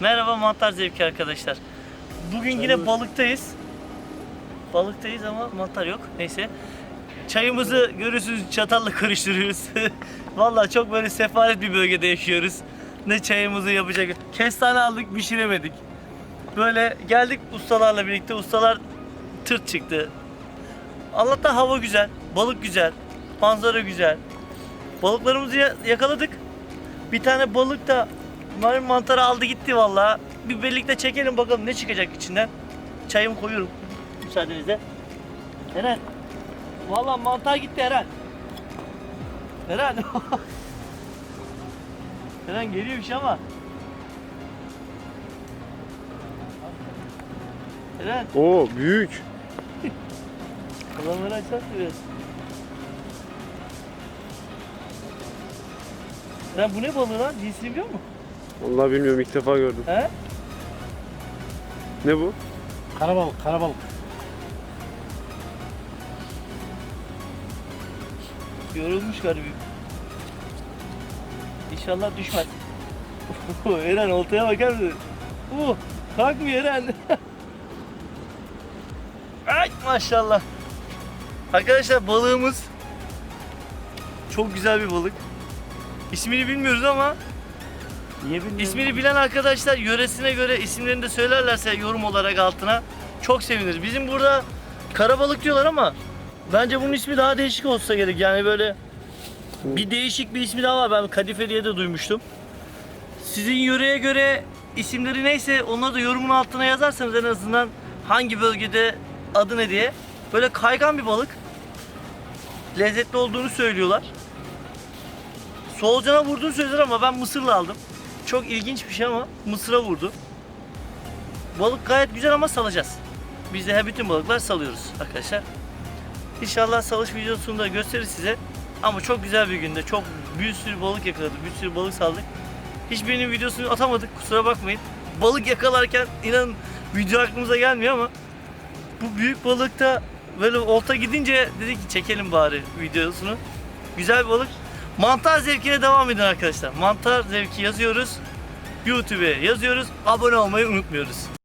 Merhaba mantar zevki arkadaşlar. Bugün yine balıktayız. Balıktayız ama mantar yok. Neyse. Çayımızı görüyorsunuz çatalla karıştırıyoruz. Vallahi çok böyle sefalet bir bölgede yaşıyoruz. Ne çayımızı yapacak. Kestane aldık pişiremedik. Böyle geldik ustalarla birlikte. Ustalar tırt çıktı. Allah'tan hava güzel. Balık güzel. Manzara güzel. Balıklarımızı ya- yakaladık. Bir tane balık da Marin mantarı aldı gitti vallahi. Bir birlikte çekelim bakalım ne çıkacak içinden. Çayımı koyuyorum müsaadenizle. Eren. Vallahi mantar gitti Eren. Eren. Eren geliyor bir şey ama. Eren. Oo büyük. Kalanları açar biraz. Eren bu ne balığı lan? Cinsini biliyor musun? Vallahi bilmiyorum ilk defa gördüm. He? Ne bu? Karabalık, karabalık. Yorulmuş garibim. İnşallah düşmez. Eren oltaya bakar mısın? Uh, kalkmıyor Eren. Ay maşallah. Arkadaşlar balığımız çok güzel bir balık. İsmini bilmiyoruz ama İsmini bilen arkadaşlar yöresine göre isimlerini de söylerlerse yorum olarak altına çok seviniriz. Bizim burada karabalık diyorlar ama bence bunun ismi daha değişik olsa gerek. Yani böyle bir değişik bir ismi daha var. Ben kadife diye de duymuştum. Sizin yöreye göre isimleri neyse onları da yorumun altına yazarsanız en azından hangi bölgede adı ne diye. Böyle kaygan bir balık. Lezzetli olduğunu söylüyorlar. Solucana vurduğunu söylüyorlar ama ben mısırla aldım. Çok ilginç bir şey ama mısıra vurdu. Balık gayet güzel ama salacağız. Biz de her bütün balıklar salıyoruz arkadaşlar. İnşallah salış videosunu da gösteririz size. Ama çok güzel bir günde. Çok bir sürü balık yakaladık. Bir sürü balık saldık. Hiçbirinin videosunu atamadık. Kusura bakmayın. Balık yakalarken inanın video aklımıza gelmiyor ama bu büyük balıkta böyle olta gidince dedik ki çekelim bari videosunu. Güzel bir balık. Mantar zevkine devam edin arkadaşlar. Mantar zevki yazıyoruz. YouTube'e yazıyoruz. Abone olmayı unutmuyoruz.